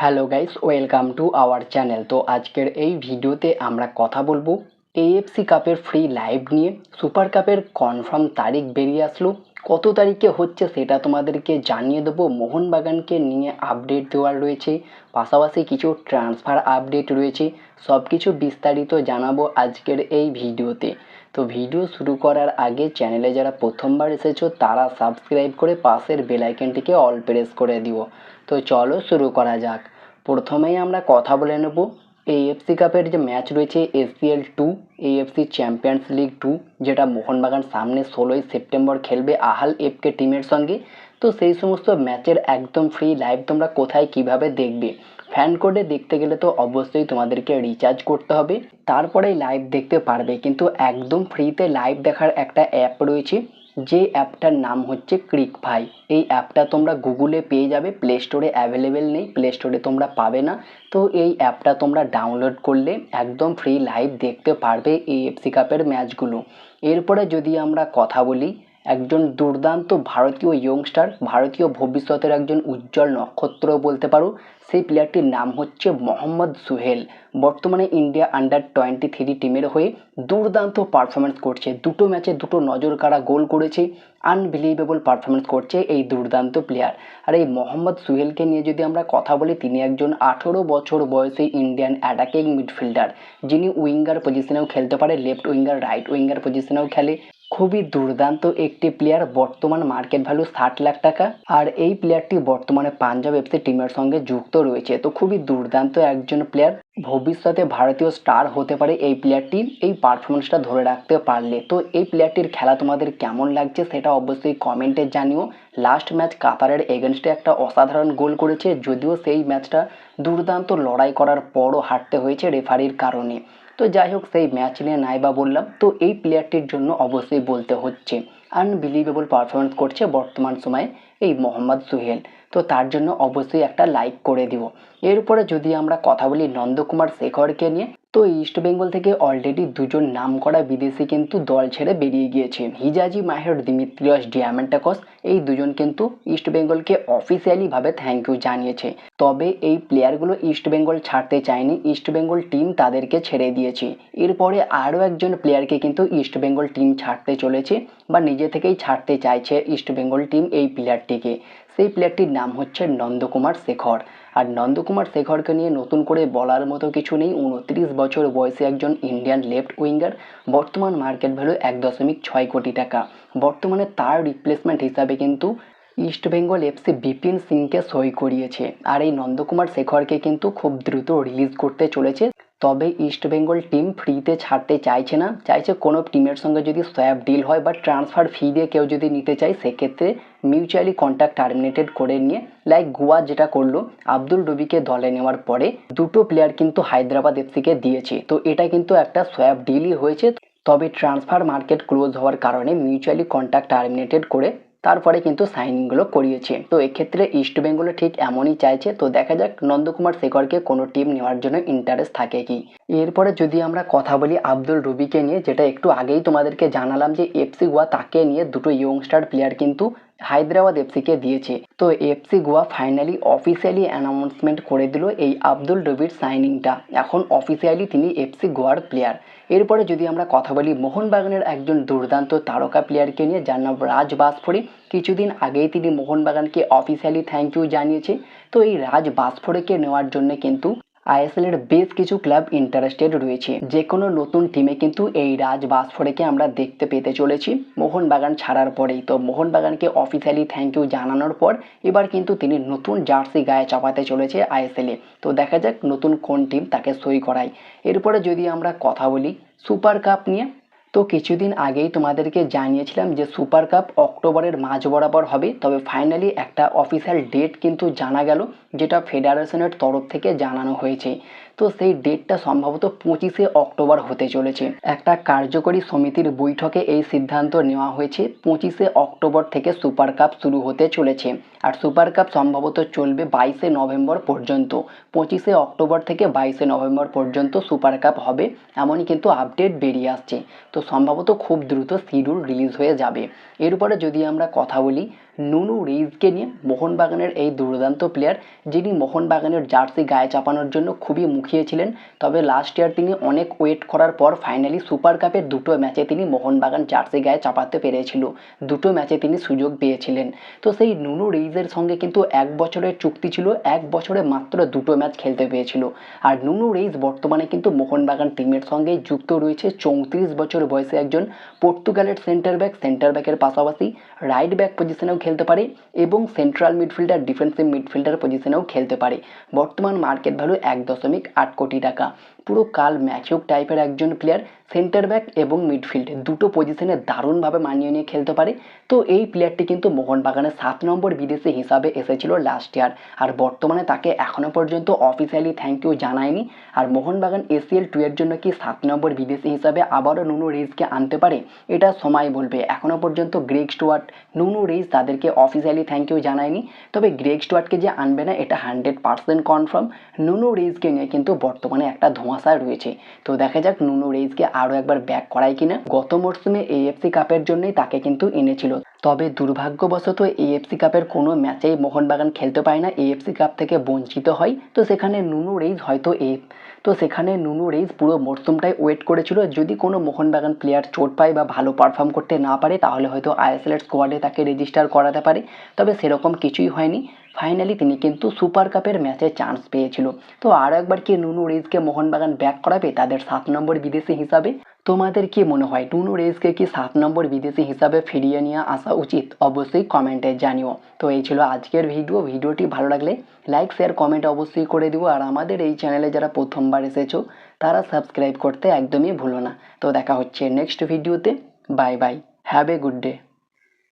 Hello guys welcome to our channel তো আজকের এই ভিডিওতে আমরা কথা বলব এএফসি কাপের ফ্রি লাইভ নিয়ে সুপার কাপের কনফার্ম তারিখ বেরিয়ে আসলো। কত তারিখে হচ্ছে সেটা তোমাদেরকে জানিয়ে দেবো। মোহনবাগানকে নিয়ে আপডেট দেওয়ার রয়েছে। পাশাপাশি কিছু ট্রান্সফার আপডেট রয়েছে। সব কিছু বিস্তারিত জানাব আজকের এই ভিডিওতে। তো ভিডিও শুরু করার আগে চ্যানেলে যারা প্রথমবার এসেছ, তারা সাবস্ক্রাইব করে পাশের বেলাইকনটিকে অল প্রেস করে দিও। তো চলো শুরু করা যাক। প্রথমেই আমরা কথা বলে নেব। এএফসি কাপের যে ম্যাচ রয়েছে SPL two AFC Champions League two যেটা মোহনবাগান সামনে ষোলোই সেপ্টেম্বর খেলবে আহাল এফকে টিমের সঙ্গে। তো সেই সমস্ত ম্যাচের একদম ফ্রি লাইভ তোমরা কোথায়, কীভাবে দেখবে? ফ্যান কোডে দেখতে গেলে তো অবশ্যই তোমাদেরকে রিচার্জ করতে হবে। তারপরেই লাইভ দেখতে পারবে। কিন্তু একদম ফ্রিতে লাইভ দেখার একটা অ্যাপ রয়েছে। যে অ্যাপটার নাম হচ্ছে ক্রিক ভাই। এই অ্যাপটা তোমরা গুগলে পেয়ে যাবে প্লে স্টোরে অ্যাভেলেবেল নেই প্লে স্টোরে তোমরা পাবে না। তো এই অ্যাপটা তোমরা ডাউনলোড করলে একদম ফ্রি লাইভ দেখতে পারবে এই এফসি কাপের ম্যাচগুলো এরপরে যদি আমরা কথা বলি একজন দুর্দান্ত ভারতীয় ইয়ংস্টার ভারতীয় ভবিষ্যতের একজন উজ্জ্বল নক্ষত্র বলতে পারো। সেই প্লেয়ারটির নাম হচ্ছে মোহাম্মদ সুহেল। বর্তমানে ইন্ডিয়া আন্ডার টোয়েন্টি থ্রি টিমের হয়ে দুর্দান্ত পারফরমেন্স করছে। দুটো ম্যাচে দুটো নজর কাড়া গোল করেছে। আনবিলিভেবল পারফরমেন্স করছে এই দুর্দান্ত প্লেয়ার আর এই মোহাম্মদ সুহেলকে নিয়ে যদি আমরা কথা বলি, তিনি একজন আঠেরো বছর বয়সী ইন্ডিয়ান অ্যাটাকিং মিডফিল্ডার যিনি উইঙ্গার পজিশনেও খেলতে পারে লেফট উইঙ্গার রাইট উইঙ্গার পজিশনেও খেলে। খুবই দুর্দান্ত একটি প্লেয়ার বর্তমান মার্কেট ভ্যালু ষাট লাখ টাকা। আর এই প্লেয়ারটি বর্তমানে পাঞ্জাব এফসি টিমের সঙ্গে যুক্ত রয়েছে। তো খুবই দুর্দান্ত একজন প্লেয়ার ভবিষ্যতে ভারতীয় স্টার হতে পারে এই প্লেয়ারটি এই পারফরমেন্সটা ধরে রাখতে পারলে। তো এই প্লেয়ারটির খেলা তোমাদের কেমন লাগছে সেটা অবশ্যই কমেন্টে জানিও। লাস্ট ম্যাচ কাতারের এগেনস্টে একটা অসাধারণ গোল করেছে, যদিও সেই ম্যাচটা দুর্দান্ত লড়াই করার পরও হারতে হয়েছে রেফারির কারণে। তো যাই হোক সেই ম্যাচ নিয়ে নাই বা বললাম। তো এই প্লেয়ারটির জন্য অবশ্যই বলতে হচ্ছে আনবিলিভেবল পারফরমেন্স করছে বর্তমান সময়ে এই মোহাম্মদ সুহেল। তো তার জন্য অবশ্যই একটা লাইক করে দিব। এরপরে যদি আমরা কথা বলি নন্দকুমার শেখরকে নিয়ে তো ইস্ট বেঙ্গল থেকে অলরেডি দুজন নাম করা বিদেশি কিন্তু দল ছেড়ে বেরিয়ে গিয়েছে। হিজাজি মাহের, দিমিত্রিয়াস ডিয়ামেন্টাকস এই দুজন কিন্তু ইস্ট বেঙ্গলকে অফিসিয়ালিভাবে থ্যাংক ইউ জানিয়েছে। তবে এই প্লেয়ারগুলো ইস্ট বেঙ্গল ছাড়তে চায়নি। ইস্ট বেঙ্গল টিম তাদেরকে ছেড়ে দিয়েছে। এরপরে আরও একজন প্লেয়ারকে কিন্তু ইস্ট বেঙ্গল টিম ছাড়তে চলেছে বা নিজে থেকেই ছাড়তে চাইছে ইস্ট বেঙ্গল টিম এই প্লেয়ারটিকে সেই প্লেয়ারটির নাম হচ্ছে নন্দকুমার শেখর। আর নন্দকুমার শেখরকে নিয়ে নতুন করে বলার মতো কিছু নেই। উনত্রিশ বছর বয়সে একজন ইন্ডিয়ান লেফট উইঙ্গার বর্তমান মার্কেট ভ্যালু এক দশমিক ছয় কোটি টাকা। বর্তমানে তার রিপ্লেসমেন্ট হিসাবে কিন্তু ইস্ট বেঙ্গল এফসি বিপিন সিংকে সই করিয়েছে। আর এই নন্দকুমার শেখরকে কিন্তু খুব দ্রুত রিলিজ করতে চলেছে। তবে ইস্ট বেঙ্গল টিম ফ্রিতে ছাড়তে চাইছে না। চাইছে কোনো টিমের সঙ্গে যদি সোয়াপ ডিল হয় বা ট্রান্সফার ফি দিয়ে কেউ যদি নিতে চায়, সেক্ষেত্রে মিউচুয়ালি কন্ট্যাক্ট টার্মিনেটেড করে নিয়ে লাইক গোয়া যেটা করল, আব্দুল রবিকে দলে নেওয়ার পরে দুটো প্লেয়ার কিন্তু হায়দ্রাবাদ এফসিকে দিয়েছে। তো এটা কিন্তু একটা সোয়াপ ডিলই হয়েছে। তবে ট্রান্সফার মার্কেট ক্লোজ হওয়ার কারণে মিউচুয়ালি কন্ট্যাক্ট টার্মিনেটেড করে তারপরে কিন্তু সাইনিংগুলো করিয়েছে। তো এক্ষেত্রে ইস্ট বেঙ্গলে ঠিক এমনই চাইছে। তো দেখা যাক নন্দকুমার শেখরকে কোনো টিম নেওয়ার জন্য ইন্টারেস্ট থাকে কি। এরপরে যদি আমরা কথা বলি আব্দুল রুবিকে নিয়ে, যেটা একটু আগেই তোমাদেরকে জানালাম যে এফসি গোয়া তাকে নিয়ে দুটো ইয়ংস্টার প্লেয়ার কিন্তু হায়দ্রাবাদ এফসিকে দিয়েছে। তো FC Goa finally officially announcement করে দিল এই আব্দুল রবির সাইনিংটা এখন অফিসিয়ালি তিনি এফসি গোয়ার প্লেয়ার এরপরে যদি আমরা কথা বলি মোহনবাগানের একজন দুর্দান্ত তারকা প্লেয়ারকে নিয়ে, যার নাম রাজ বাসফোরি। কিছুদিন আগেই তিনি মোহনবাগানকে অফিসিয়ালি থ্যাংক ইউ জানিয়েছে। তো এই রাজ বাসফোরেকে নেওয়ার জন্য কিন্তু আইএসএল এর বেশ কিছু ক্লাব ইন্টারেস্টেড রয়েছে। যে কোনো নতুন টিমে কিন্তু এই রাজ বাসফোরেকে আমরা দেখতে পেতে চলেছি। মোহনবাগান ছাড়ার পরেই। তো মোহনবাগানকে অফিসিয়ালি থ্যাংক ইউ জানানোর পর এবার কিন্তু তিনি নতুন জার্সি গায়ে চাপাতে চলেছে আইএসএলে তো দেখা যাক নতুন কোন টিম তাকে সই করায়। এরপরে যদি আমরা কথা বলি সুপার কাপ নিয়ে তো কিছুদিন আগেই তোমাদেরকে জানিয়েছিলাম যে সুপার কাপ অক্টোবরের মাঝ বরাবর হবে, তবে ফাইনালি একটা অফিসিয়াল ডেট কিন্তু জানা গেল, যেটা ফেডারেশনের তরফ থেকে জানানো হয়েছে। তো সেই ডেটটা সম্ভবত পঁচিশে অক্টোবর হতে চলেছে। একটা কার্যকরী সমিতির বৈঠকে এই সিদ্ধান্ত নেওয়া হয়েছে। পঁচিশে অক্টোবর থেকে সুপার কাপ শুরু হতে চলেছে। আর সুপার কাপ সম্ভবত চলবে বাইশে নভেম্বর পর্যন্ত। পঁচিশে অক্টোবর থেকে বাইশে নভেম্বর পর্যন্ত সুপার কাপ হবে। এমনই কিন্তু আপডেট বেরিয়ে আসছে। তো সম্ভবত খুব দ্রুত শিডিউল রিলিজ হয়ে যাবে। এর উপরে যদি আমরা কথা বলি নুনু রেইজকে নিয়ে মোহনবাগানের এই দুর্দান্ত প্লেয়ার যিনি মোহনবাগানের জার্সি গায়ে চাপানোর জন্য খুবই মুখিয়ে ছিলেন, তবে লাস্ট ইয়ার তিনি অনেক ওয়েট করার পর ফাইনালি সুপার কাপের দুটো ম্যাচে তিনি মোহনবাগান জার্সি গায়ে চাপাতে পেরেছিল। দুটো ম্যাচে তিনি সুযোগ পেয়েছিলেন। তো সেই নুনু রেইজের সঙ্গে কিন্তু এক বছরের চুক্তি ছিল, এক বছরে মাত্র দুটো ম্যাচ খেলতে পেয়েছিল। আর নুনু রেইজ বর্তমানে কিন্তু মোহনবাগান টিমের সঙ্গে যুক্ত রয়েছে, চৌত্রিশ বছর বয়সে একজন পর্তুগালের সেন্টার ব্যাক সেন্টার ব্যাকের পাশাপাশি রাইট ব্যাক পজিশনেও খেলতে পারে এবং সেন্ট্রাল মিডফিল্ডার ডিফেন্সিভ মিডফিল্ডার পজিশনেও খেলতে পারে। বর্তমান মার্কেট ভ্যালু এক দশমিক আট কোটি টাকা। পুরো কাল ম্যাচুক টাইপের একজন প্লেয়ার সেন্টার ব্যাক এবং মিডফিল্ড দুটো পজিশনে দারুণভাবে মানিয়ে নিয়ে খেলতে পারে। তো এই প্লেয়ারটি কিন্তু মোহনবাগানের সাত নম্বর বিদেশি হিসাবে এসেছিল লাস্ট ইয়ার আর বর্তমানে তাকে এখনও পর্যন্ত অফিসিয়ালি থ্যাংক ইউ জানায়নি। আর মোহনবাগান এসিএল টু এর জন্য কি সাত নম্বর বিদেশি হিসাবে আবারও নুনু রেইজকে আনতে পারে? এটা সময় বলবে। এখনও পর্যন্ত গ্রেগ স্টুয়ার্ট, নুনু রেইজ তাদেরকে অফিসিয়ালি থ্যাংক ইউ জানায়নি। তবে গ্রেগ স্টুয়ার্টকে যে আনবে না, এটা হান্ড্রেড পার্সেন্ট কনফার্ম নুনু রেইজকে নিয়ে কিন্তু বর্তমানে একটা ধোঁয়াশা রয়েছে। তো দেখা যাক নুনু রেইজকে আরও একবার ব্যাক করায় কিনা। গত মরশুমে এএফসি কাপের জন্যই তাকে কিন্তু এনেছিল। তবে দুর্ভাগ্যবশত এএফসি কাপের কোনো ম্যাচেই মোহনবাগান খেলতে পায় না। এএফসি কাপ থেকে বঞ্চিত হয়। তো সেখানে নুনু রেইজ হয়তো এ তো সেখানে নুনু রেইজ পুরো মরশুমটাই ওয়েট করেছিল। যদি কোনো মোহনবাগান প্লেয়ার চোট পায় বা ভালো পারফর্ম করতে না পারে, তাহলে হয়তো আইএসএলের স্কোয়াডে তাকে রেজিস্টার করাতে পারে। তবে সেরকম কিছুই হয়নি। ফাইনালি তিনি কিন্তু সুপার কাপের ম্যাচে চান্স পেয়েছিল। তো আরও একবার কি নুনু রেইজকে মোহনবাগান ব্যাক করাবে তাদের সাত নম্বর বিদেশি হিসাবে? তোমাদের কি মনে হয় নুনু রেইজকে কি সাত নম্বর বিদেশি হিসাবে ফিরিয়ে নিয়ে আসা উচিত? অবশ্যই কমেন্টে জানিও। তো এই ছিল আজকের ভিডিও ভিডিওটি ভালো লাগলে লাইক শেয়ার কমেন্ট অবশ্যই করে দিও। আর আমাদের এই চ্যানেলে যারা প্রথমবার এসেছ, তারা সাবস্ক্রাইব করতে একদমই ভুলো না। তো দেখা হচ্ছে নেক্সট ভিডিওতে bye bye have a good day